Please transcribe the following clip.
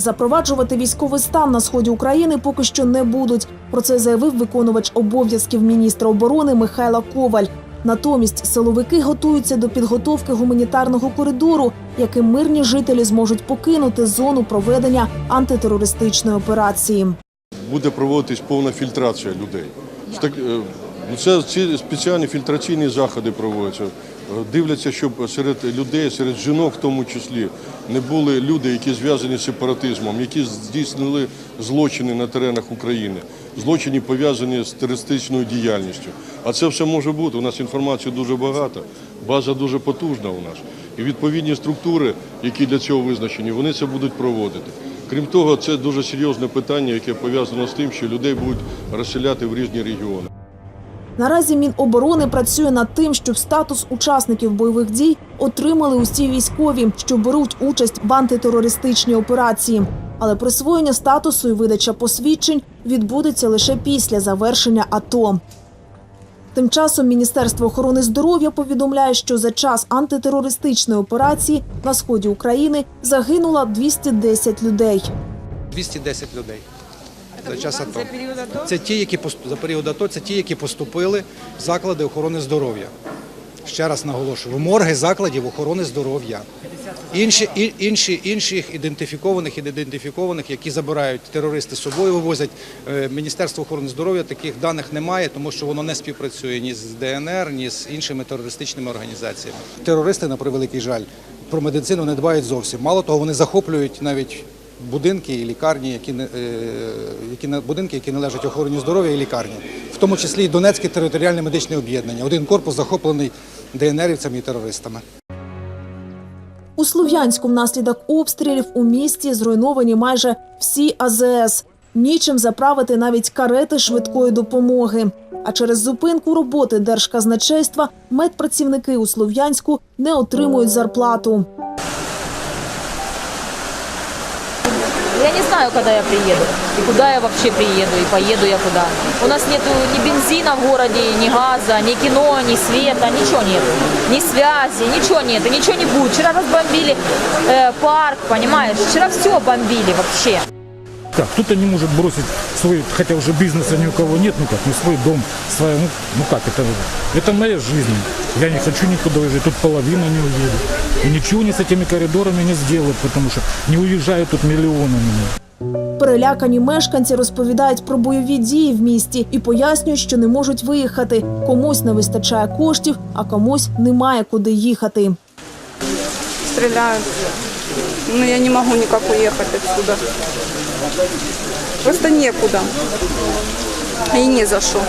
Запроваджувати військовий стан на сході України поки що не будуть. Про це заявив виконувач обов'язків міністра оборони Михайла Коваль. Натомість силовики готуються до підготовки гуманітарного коридору, яким мирні жителі зможуть покинути зону проведення антитерористичної операції. буде проводитись повна фільтрація людей. Ну, Це ці спеціальні фільтраційні заходи проводяться. Дивляться, щоб серед людей, серед жінок в тому числі, не були люди, які зв'язані з сепаратизмом, які здійснили злочини на теренах України, злочини пов'язані з терористичною діяльністю. А це все може бути. У нас інформації дуже багато, база дуже потужна у нас. І відповідні структури, які для цього визначені, вони це будуть проводити. Крім того, це дуже серйозне питання, яке пов'язано з тим, що людей будуть розселяти в різні регіони. Наразі Міноборони працює над тим, щоб статус учасників бойових дій отримали усі військові, що беруть участь в антитерористичній операції. Але присвоєння статусу і видача посвідчень відбудеться лише після завершення АТО. Тим часом Міністерство охорони здоров'я повідомляє, що за час антитерористичної операції на сході України загинуло 210 людей. 210 людей за час АТО. Це ті, які за період АТО, це ті, які поступили в заклади охорони здоров'я. Ще раз наголошую, в морги закладів охорони здоров'я. Інші, і- інші, інших ідентифікованих і неідентифікованих, які забирають терористи з собою, вивозять. Е, Міністерство охорони здоров'я таких даних немає, тому що воно не співпрацює ні з ДНР, ні з іншими терористичними організаціями. Терористи, на превеликий жаль, про медицину не дбають зовсім. Мало того, вони захоплюють навіть будинки і лікарні, які е, які будинки, які належать охороні здоров'я і лікарні, в тому числі і Донецьке територіальне медичне об'єднання. Один корпус захоплений ДНРівцями і терористами. У Слов'янську внаслідок обстрілів у місті зруйновані майже всі АЗС. Нічим заправити навіть карети швидкої допомоги. А через зупинку роботи держказначейства медпрацівники у Слов'янську не отримують зарплату. Я не знаю, когда я приеду, и куда я вообще приеду, и поеду я куда. У нас нету ни бензина в городе, ни газа, ни кино, ни света, ничего нет. Ни связи, ничего нет, и ничего не будет. Вчера разбомбили э, парк, понимаешь? Вчера все бомбили вообще. Как? Кто-то не может бросить свой, хотя уже бизнеса ни у кого нет, ну как, ну свой дом, свой, ну, ну как, это, это моя жизнь. Я не хочу никуда уезжать, тут половина не уедет. И ничего не с этими коридорами не сделают, потому что не уезжают тут миллионами. Перелякані мешканці розповідають про бойові дії в місті і пояснюють, що не можуть виїхати. Комусь не вистачає коштів, а комусь немає куди їхати. стреляют. Но я не могу никак уехать отсюда. Просто некуда. И не за что.